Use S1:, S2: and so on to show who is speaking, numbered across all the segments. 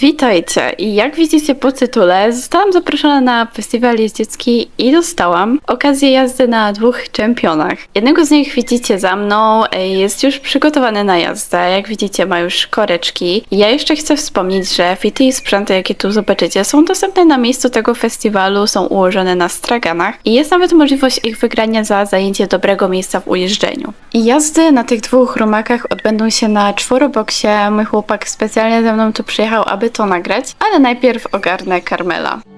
S1: Witajcie! Jak widzicie po tytule, zostałam zaproszona na festiwal jeździecki i dostałam okazję jazdy na dwóch czempionach. Jednego z nich widzicie za mną, e, jest już przygotowany na jazdę. Jak widzicie, ma już koreczki. Ja jeszcze chcę wspomnieć, że fity i sprzęty, jakie tu zobaczycie, są dostępne na miejscu tego festiwalu, są ułożone na straganach i jest nawet możliwość ich wygrania za zajęcie dobrego miejsca w ujeżdżeniu. I jazdy na tych dwóch rumakach odbędą się na czworoboksie. Mój chłopak specjalnie ze mną tu przyjechał, aby to nagrać, ale najpierw ogarnę Karmela.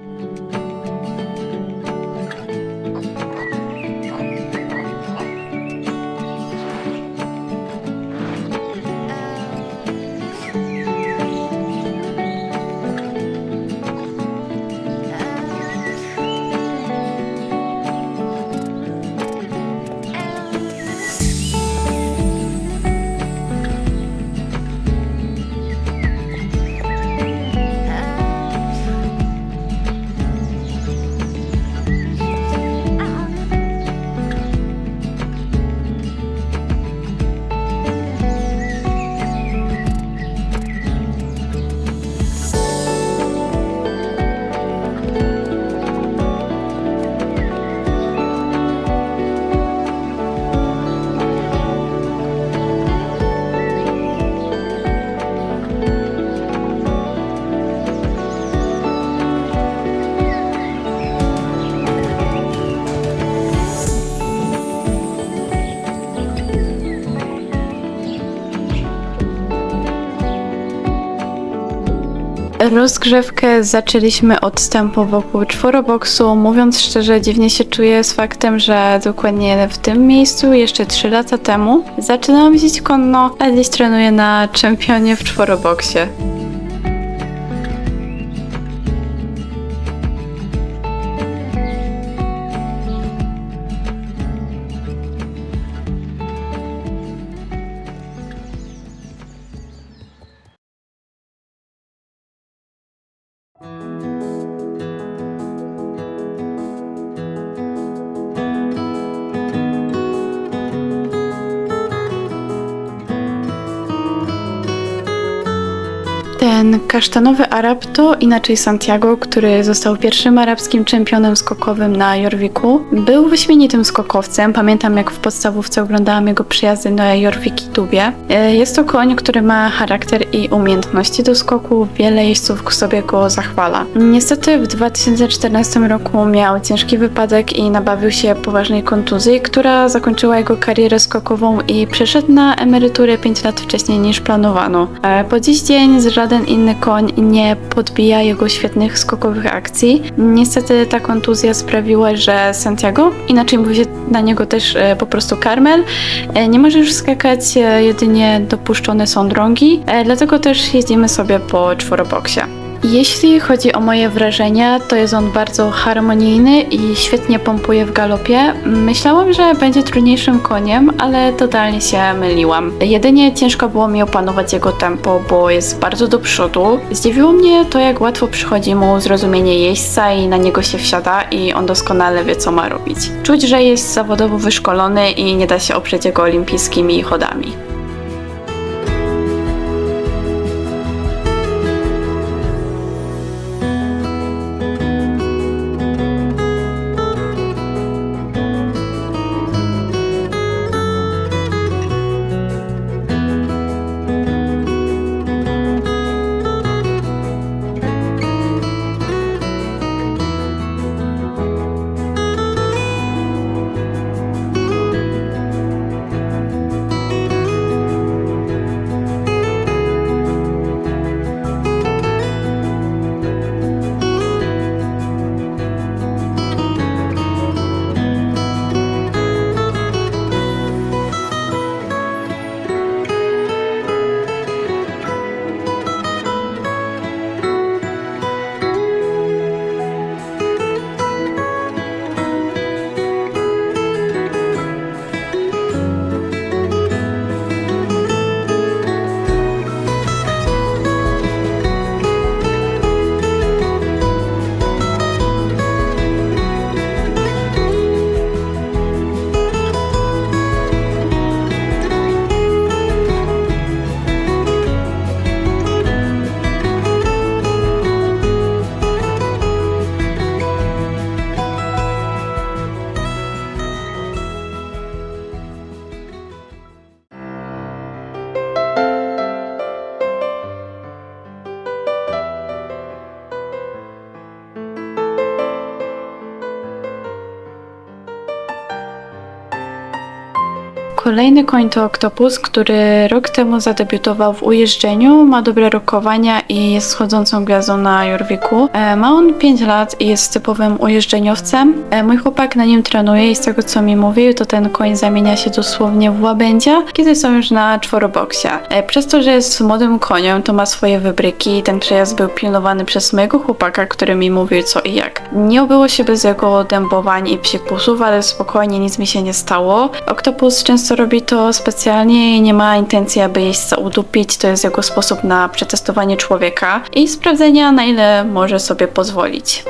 S1: Rozgrzewkę zaczęliśmy od tempo wokół czworoboksu. Mówiąc szczerze, dziwnie się czuję z faktem, że dokładnie w tym miejscu jeszcze 3 lata temu zaczynałam jeździć konno, a dziś trenuję na czempionie w czworoboksie. Yeah. Ten kasztanowy Arab to inaczej Santiago, który został pierwszym arabskim czempionem skokowym na Jorwiku. Był wyśmienitym skokowcem. Pamiętam, jak w podstawówce oglądałam jego przyjazdy na Jorwiki Tubie. E, Jest to koń, który ma charakter i umiejętności do skoku. Wiele jeźdźców sobie go zachwala. Niestety w 2014 roku miał ciężki wypadek i nabawił się poważnej kontuzji, która zakończyła jego karierę skokową i przeszedł na emeryturę 5 lat wcześniej niż planowano. E, Po dziś dzień żaden inny koń nie podbija jego świetnych skokowych akcji. Niestety ta kontuzja sprawiła, że Santiago, inaczej mówi się na niego też e, po prostu Carmel, e, nie może już skakać, e, jedynie dopuszczone są drągi, dlatego też jeździmy sobie po czworoboksie. Jeśli chodzi o moje wrażenia, to jest on bardzo harmonijny i świetnie pompuje w galopie. Myślałam, że będzie trudniejszym koniem, ale totalnie się myliłam. Jedynie ciężko było mi opanować jego tempo, bo jest bardzo do przodu. Zdziwiło mnie to, jak łatwo przychodzi mu zrozumienie jeźdźca i na niego się wsiada i on doskonale wie, co ma robić. Czuć, że jest zawodowo wyszkolony i nie da się oprzeć jego olimpijskimi chodami. Kolejny koń to Octopus, który rok temu zadebiutował w ujeżdżeniu, ma dobre rokowania i jest schodzącą gwiazdą na Jorwiku. E, ma on 5 lat i jest typowym ujeżdżeniowcem. E, mój chłopak na nim trenuje i z tego co mi mówił, to ten koń zamienia się dosłownie w łabędzia, kiedy są już na czworoboksie. E, przez to, że jest młodym koniem, to ma swoje wybryki. Ten przejazd był pilnowany przez mojego chłopaka, który mi mówił co i jak. Nie obyło się bez jego dębowań i psikusów, ale spokojnie, nic mi się nie stało. Octopus często robi to specjalnie i nie ma intencji, aby jeźdźca udupić. To jest jego sposób na przetestowanie człowieka i sprawdzenia, na ile może sobie pozwolić.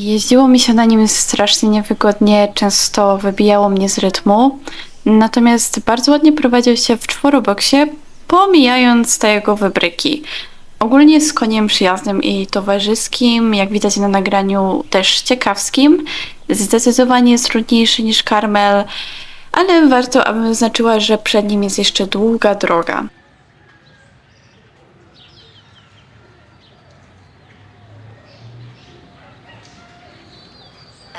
S1: Jeździło mi się na nim strasznie niewygodnie, często wybijało mnie z rytmu. Natomiast bardzo ładnie prowadził się w czworoboksie, pomijając te jego wybryki. Ogólnie jest koniem przyjaznym i towarzyskim, jak widać na nagraniu też ciekawskim. Zdecydowanie jest trudniejszy niż Karmel, ale warto, abym zaznaczyła, że przed nim jest jeszcze długa droga.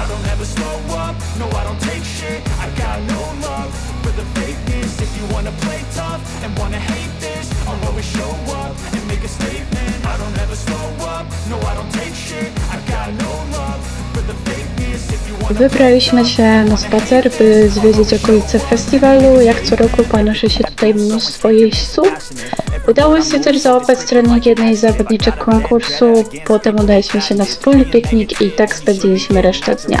S2: I don't ever slow up, no I don't take shit. I got no love for the fakeness. If you wanna play tough and wanna hate this I'll always show up and make a statement. I don't ever slow up, no I don't take shit. I got no love for the fakeness. If you wanna
S1: Wybraliśmy się na spacer, by zwiedzić okolice festiwalu. Jak co roku panoszy się tutaj mnóstwo jeźdźców. Udało się też załapać trening jednej z zawodniczek konkursu. Potem udaliśmy się na wspólny piknik i tak spędziliśmy resztę dnia.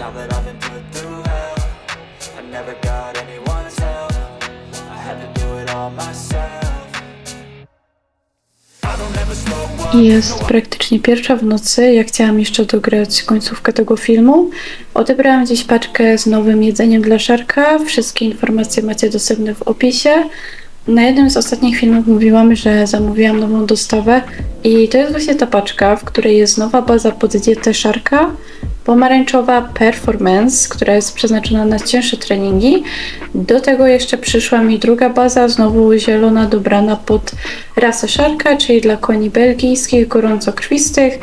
S3: Now that I've been put through hell I never got anyone's help I had to do it all myself
S2: I don't ever slow up
S1: Jest praktycznie pierwsza w nocy. Ja chciałam jeszcze dograć końcówkę tego filmu. Odebrałam gdzieś paczkę z nowym jedzeniem dla Szarka. Wszystkie informacje macie dostępne w opisie. Na jednym z ostatnich filmów mówiłam, że zamówiłam nową dostawę i to jest właśnie ta paczka, w której jest nowa baza pod dietę Szarka, pomarańczowa Performance, która jest przeznaczona na cięższe treningi. Do tego jeszcze przyszła mi druga baza, znowu zielona, dobrana pod rasę Szarka, czyli dla koni belgijskich, gorącokrwistych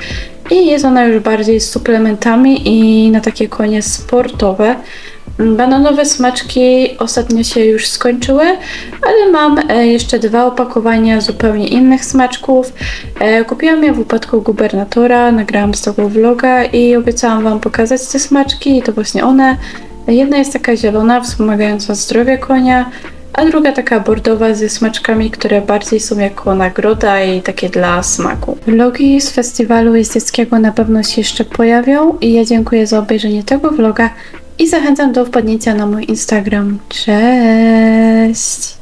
S1: i jest ona już bardziej z suplementami i na takie konie sportowe. Bananowe smaczki ostatnio się już skończyły, ale mam e, jeszcze dwa opakowania zupełnie innych smaczków. E, Kupiłam je w upadku gubernatora, nagrałam z tego vloga i obiecałam Wam pokazać te smaczki i to właśnie one. Jedna jest taka zielona, wspomagająca zdrowie konia, a druga taka bordowa ze smaczkami, które bardziej są jako nagroda i takie dla smaku. Vlogi z festiwalu jeździeckiego na pewno się jeszcze pojawią i ja dziękuję za obejrzenie tego vloga i zachęcam do wpadnięcia na mój Instagram. Cześć!